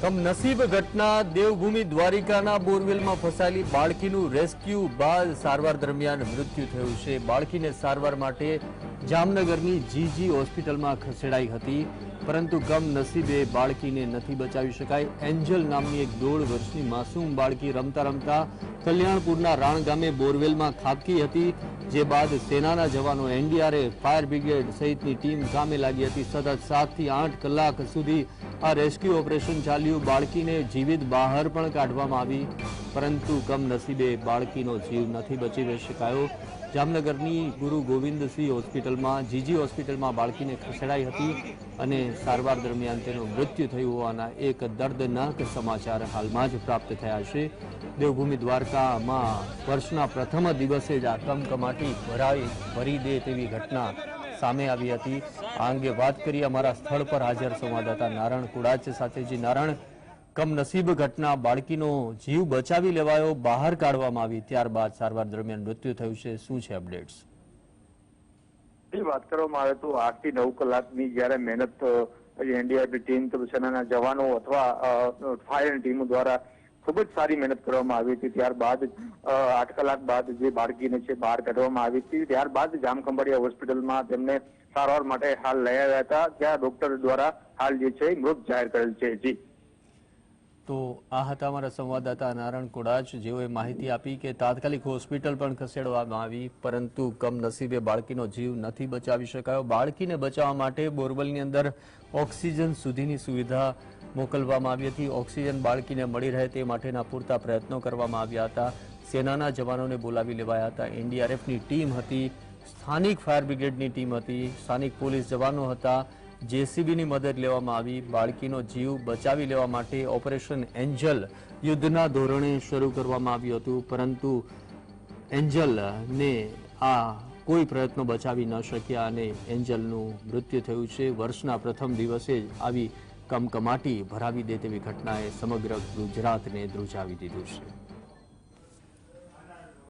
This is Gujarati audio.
કમનસીબ ઘટના દેવભૂમિ દ્વારિકાના બોરવેલમાં ફસાયેલી બાળકીનું રેસ્ક્યુ બાદ સારવાર દરમિયાન મૃત્યુ થયું છે. બાળકીને સારવાર માટે જામનગરની જીજી હોસ્પિટલમાં ખસેડાઈ હતી, પરંતુ કમનસીબે બાળકીને નથી બચાવી શકાય. એન્જલ નામની એક દોઢ વર્ષની માસૂમ બાળકી રમતા રમતા કલ્યાણપુરના રાણ ગામે બોરવેલમાં ખાબકી હતી, જે બાદ સેનાના જવાનો એનડીઆરએફ ફાયર બ્રિગેડ સહિતની ટીમ કામે લાગી હતી. સતત સાતથી આઠ કલાક સુધી આ રેસ્ક્યુ ઓપરેશન ચાલ્યું. બાળકીને જીવિત બહાર પણ કાઢવામાં આવી, પરંતુ કમનસીબે બાળકીનો જીવ નથી બચી શકાયો. જામનગરની ગુરુ ગોવિંદસિંહ હોસ્પિટલમાં, જીજી હોસ્પિટલમાં બાળકીને ખસેડાઈ હતી અને સારવાર દરમિયાન તેનું મૃત્યુ થયું હોવાના એક દર્દનાક સમાચાર હાલમાં જ પ્રાપ્ત થયા છે. દેવભૂમિ દ્વારકામાં વર્ષના પ્રથમ દિવસે જ આ કમકમાટી ભરાઈ, ભરી દે તેવી ઘટના સામે આવી હતી. આ અંગે વાત કરી અમારા સ્થળ પર હાજર સંવાદદાતા નારાયણ કુડાચ સાથે. જે નારાયણ કમનસીબ ઘટના બાળકીનો જીવ બચાવી લેવાયો, બહાર કાઢવામાં આવી. ત્યારબાદ સારવાર દરમિયાન મૃત્યુ થયું છે. શું છે અપડેટ્સ? વાત કરવામાં આવે તો આઠથી નવ કલાકની જયારે મહેનત એનડીઆરબી ટીમ સેનાના જવાનો અથવા ફાયર ટીમો દ્વારા ખૂબ જ સારી મહેનત કરવામાં આવી હતી. ત્યારબાદ આઠ કલાક બાદ જે બાળકીને છે બહાર કાઢવામાં આવી હતી. ત્યારબાદ જામખંભાળિયા હોસ્પિટલમાં તેમને સારવાર માટે હાલ લઈ આવ્યા હતા. ત્યાં ડોક્ટર દ્વારા હાલ જે છે મૃત જાહેર કરેલ છે. જી. તો આ હતા અમારા સંવાદદાતા નારાયણ કોડાચ જેઓએ માહિતી આપી કે તાત્કાલિક હોસ્પિટલ પણ ખસેડવામાં આવી, પરંતુ કમનસીબે બાળકીનો જીવ નથી બચાવી શકાયો. બાળકીને બચાવવા માટે બોરવેલની અંદર ઓક્સિજન સુધીની સુવિધા મોકલવામાં આવી હતી. ઓક્સિજન બાળકીને મળી રહે તે માટેના પૂરતા પ્રયત્નો કરવામાં આવ્યા હતા. સેનાના જવાનોને બોલાવી લેવાયા હતા. એનડીઆરએફની ટીમ હતી, સ્થાનિક ફાયર બ્રિગેડની ટીમ હતી, સ્થાનિક પોલીસ જવાનો હતા. જેસીબીની મદદ લેવામાં આવી. બાળકીનો જીવ બચાવી લેવા માટે ઓપરેશન એન્જલ યુદ્ધના ધોરણે શરૂ કરવામાં આવ્યું હતું. પરંતુ એન્જલને આ કોઈ પ્રયત્નો બચાવી ન શક્યા અને એન્જલનું મૃત્યુ થયું છે. વર્ષના પ્રથમ દિવસે જ આવી કમકમાટી ભરાવી દે તેવી ઘટનાએ સમગ્ર ગુજરાતને ધ્રુજાવી દીધું છે.